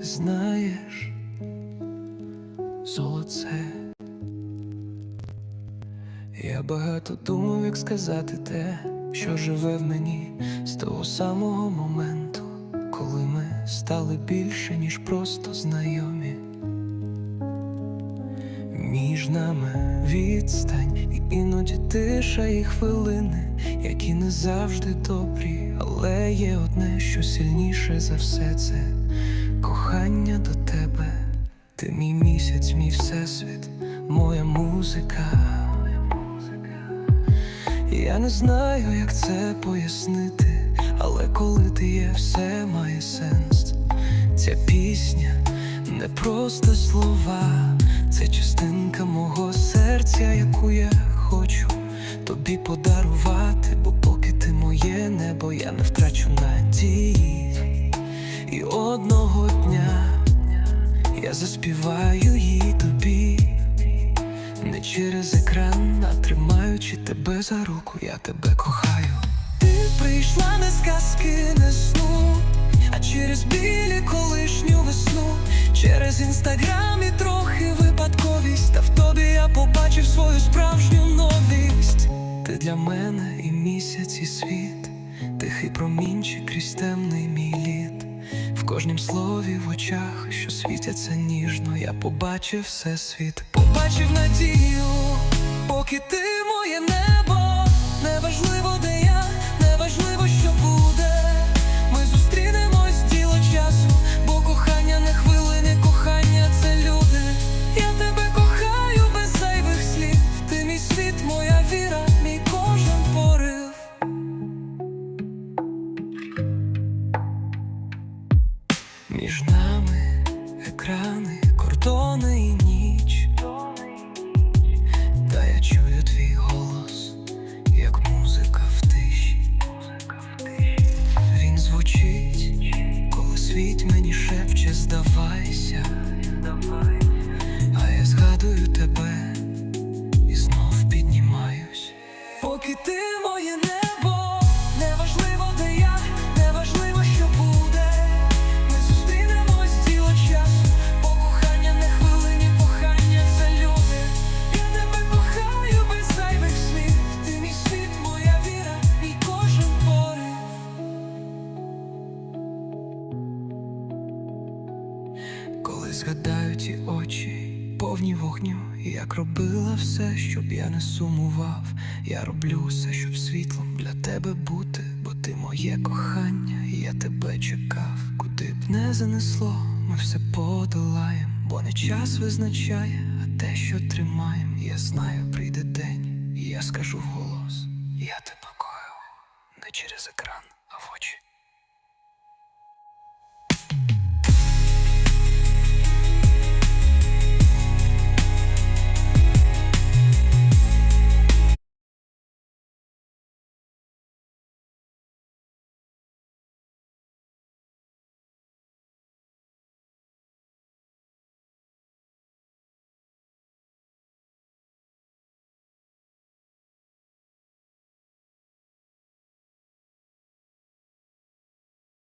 Знаєш, золоце. Я багато думав, як сказати те, що живе в мені з того самого моменту, коли ми стали більше, ніж просто знайомі. Між нами відстань, іноді тиша і хвилини, які не завжди добрі, але є одне, що сильніше за все це кохання до тебе. Ти мій місяць, мій всесвіт, моя музика. Я не знаю, як це пояснити, але коли ти є, все має сенс. Ця пісня не просто слова, це частинка мого серця, яку я хочу тобі подарувати, бо поки ти моє небо, я не втрачу надії. І одного дня я заспіваю їй тобі. Не через екран, а тримаючи тебе за руку, я тебе кохаю. Ти прийшла не з казки, не сну, а через білі колишню весну, через інстаграм і трохи випадковість. Та в тобі я побачив свою. Ти для мене і місяць, і світ, тихий промінчик крізь темний мій лід. В кожнім слові в очах, що світяться ніжно, я побачив все світ, побачив надію, поки ти Між нами екрани, кордони Коли згадаю ті очі, повні вогню, як робила все, щоб я не сумував. Я роблю все, щоб світлом для тебе бути, бо ти моє кохання, і я тебе чекав. Куди б не занесло, ми все подолаєм, бо не час визначає, а те, що тримаєм. Я знаю, прийде день, і я скажу вголос: я тебе кохаю не через екран, а в очі.